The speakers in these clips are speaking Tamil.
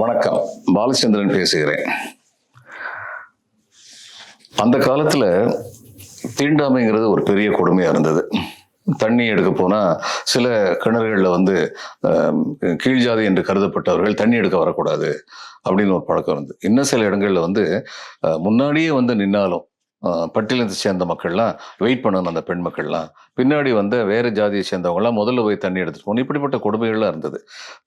வணக்கம். பாலச்சந்திரன் பேசுகிறேன். அந்த காலத்துல தீண்டாமைங்கிறது ஒரு பெரிய கொடுமையா இருந்தது. தண்ணி எடுக்க போனால் சில கிணறுகளில் வந்து கீழ் ஜாதி என்று கருதப்பட்டவர்கள் தண்ணி எடுக்க வரக்கூடாது அப்படின்னு ஒரு பழக்கம் இருந்தது. இன்னும் சில இடங்களில் வந்து முன்னாடியே வந்து நின்னாலும் பட்டியலத்தை சேர்ந்த மக்கள்லாம் வெயிட் பண்ணணும் அந்த பெண் மக்கள்லாம். பின்னாடி வந்த வேறு ஜாதியை சேர்ந்தவங்கலாம் முதல்ல போய் தண்ணி எடுத்துட்டு போகணும். இப்படிப்பட்ட கொடுமைகள்லாம் இருந்தது.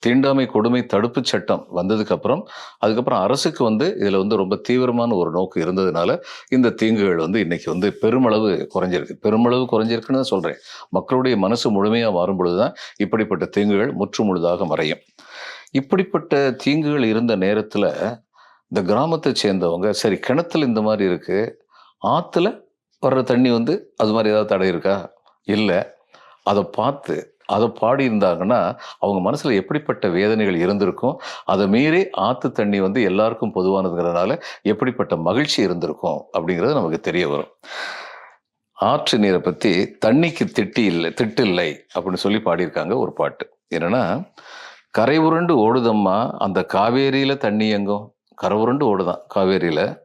தீண்டாமை கொடுமை தடுப்பு சட்டம் வந்ததுக்கப்புறம் அதுக்கப்புறம் அரசுக்கு வந்து இதில் வந்து ரொம்ப தீவிரமான ஒரு நோக்கு இருந்ததுனால இந்த தீங்குகள் வந்து இன்னைக்கு வந்து பெருமளவு குறைஞ்சிருக்கு. பெருமளவு குறைஞ்சிருக்குன்னு தான் சொல்கிறேன் மக்களுடைய மனசு முழுமையாக மாறும் பொழுதுதான் இப்படிப்பட்ட தீங்குகள் முற்று முழுதாக மறையும். இப்படிப்பட்ட தீங்குகள் இருந்த நேரத்தில் இந்த கிராமத்தை சேர்ந்தவங்க சரி கிணத்துல இந்த மாதிரி இருக்குது ஆற்றுல வர்ற தண்ணி வந்து அது மாதிரி ஏதாவது தடை இருக்கா? இல்லை. அதை பார்த்து அதை பாடியிருந்தாங்கன்னா அவங்க மனசில் எப்படிப்பட்ட வேதனைகள் இருந்திருக்கும்? அதை மீறி ஆற்று தண்ணி வந்து எல்லாருக்கும் பொதுவானதுங்கிறதுனால எப்படிப்பட்ட மகிழ்ச்சி இருந்திருக்கும்? அப்படிங்கிறது நமக்கு தெரிய வரும். ஆற்று நீரை பற்றி தண்ணிக்கு திட்டி இல்லை திட்டு இல்லை அப்படின்னு சொல்லி பாடியிருக்காங்க ஒரு பாட்டு. என்னன்னா கரை உருண்டு ஓடுதம்மா அந்த காவேரியில் தண்ணி எங்கும்? கரை உருண்டு ஓடுதான் காவேரியில்.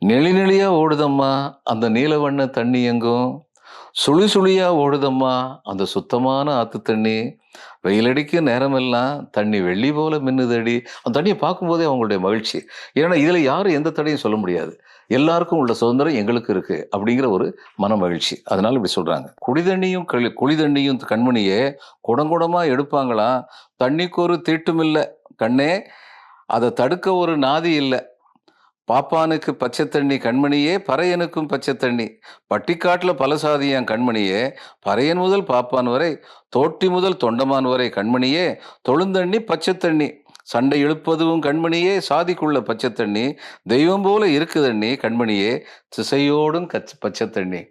நெளி நெளியாக ஓடுதம்மா. அந்த நீல வண்ண தண்ணி எங்கும்? சுழி சுழியாக ஓடுதம்மா. அந்த சுத்தமான ஆற்று தண்ணி. வெயிலடிக்க நேரமெல்லாம் தண்ணி வெள்ளி போல மின்னுதடி. அந்த தண்ணியை பார்க்கும்போதே அவங்களுடைய மகிழ்ச்சி. ஏன்னா இதில் யாரும் எந்த தடையும் சொல்ல முடியாது. எல்லாருக்கும் உள்ள சுதந்திரம் எங்களுக்கு இருக்குது அப்படிங்கிற ஒரு மன மகிழ்ச்சி. அதனால் இப்படி சொல்கிறாங்க குடிதண்ணியும் களி குளிதண்ணியும் கண்மணியே குடங்குடமாக எடுப்பாங்களா தண்ணிக்கு ஒரு தீட்டும் இல்லை. கண்ணே அதை தடுக்க ஒரு நாதி இல்லை. பாப்பானுக்கு பச்சை தண்ணி கண்மணியே பறையனுக்கும் பச்சை தண்ணி பட்டிக்காட்டில் பலசாதியான் கண்மணியே பறையன் முதல் பாப்பான் வரை தோட்டி முதல் தொண்டமான் வரை கண்மணியே தொழுந்தண்ணி பச்சை தண்ணி சண்டை இழுப்பதும் கண்மணியே சாதிக்குள்ள பச்சை தண்ணி தெய்வம் போல இருக்குதண்ணி கண்மணியே திசையோடும் கச் பச்சை தண்ணி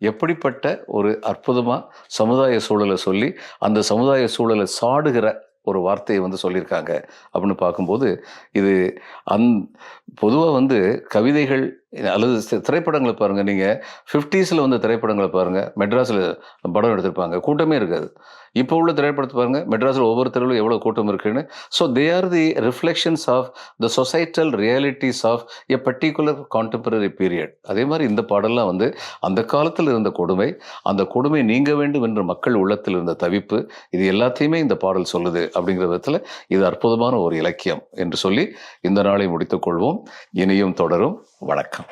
எப்படிப்பட்ட ஒரு அற்புதமாக சமுதாய சூழலை சொல்லி அந்த சமுதாய சூழலை சாடுகிற ஒரு வார்த்தையை வந்து சொல்லியிருக்காங்க அப்படின்னு பார்க்கும்போது இது அந் பொதுவாக வந்து கவிதைகள் அல்லது திரைப்படங்களை பாருங்கள் நீங்கள் ஃபிஃப்டீஸில் வந்து திரைப்படங்களை பாருங்கள் மெட்ராஸில் படம் எடுத்திருப்பாங்க. கூட்டமே இருக்காது. இப்போ உள்ள திரைப்படத்தை பாருங்கள் மெட்ராஸில் ஒவ்வொரு தெருவிலும் எவ்வளோ கூட்டம் இருக்குன்னு. So they are the reflections of the societal realities of a particular contemporary period அதே மாதிரி இந்த பாடல்லாம் வந்து அந்த காலத்தில் இருந்த கொடுமை அந்த கொடுமை நீங்க வேண்டும் என்று மக்கள் உள்ளத்தில் இருந்த தவிப்பு இது எல்லாத்தையுமே இந்த பாடல் சொல்லுது அப்படிங்கிற விதத்தில் இது அற்புதமான ஒரு இலக்கியம் என்று சொல்லி இந்த நாளை முடித்துக்கொள்வோம் இனியும் தொடரும். வணக்கம்.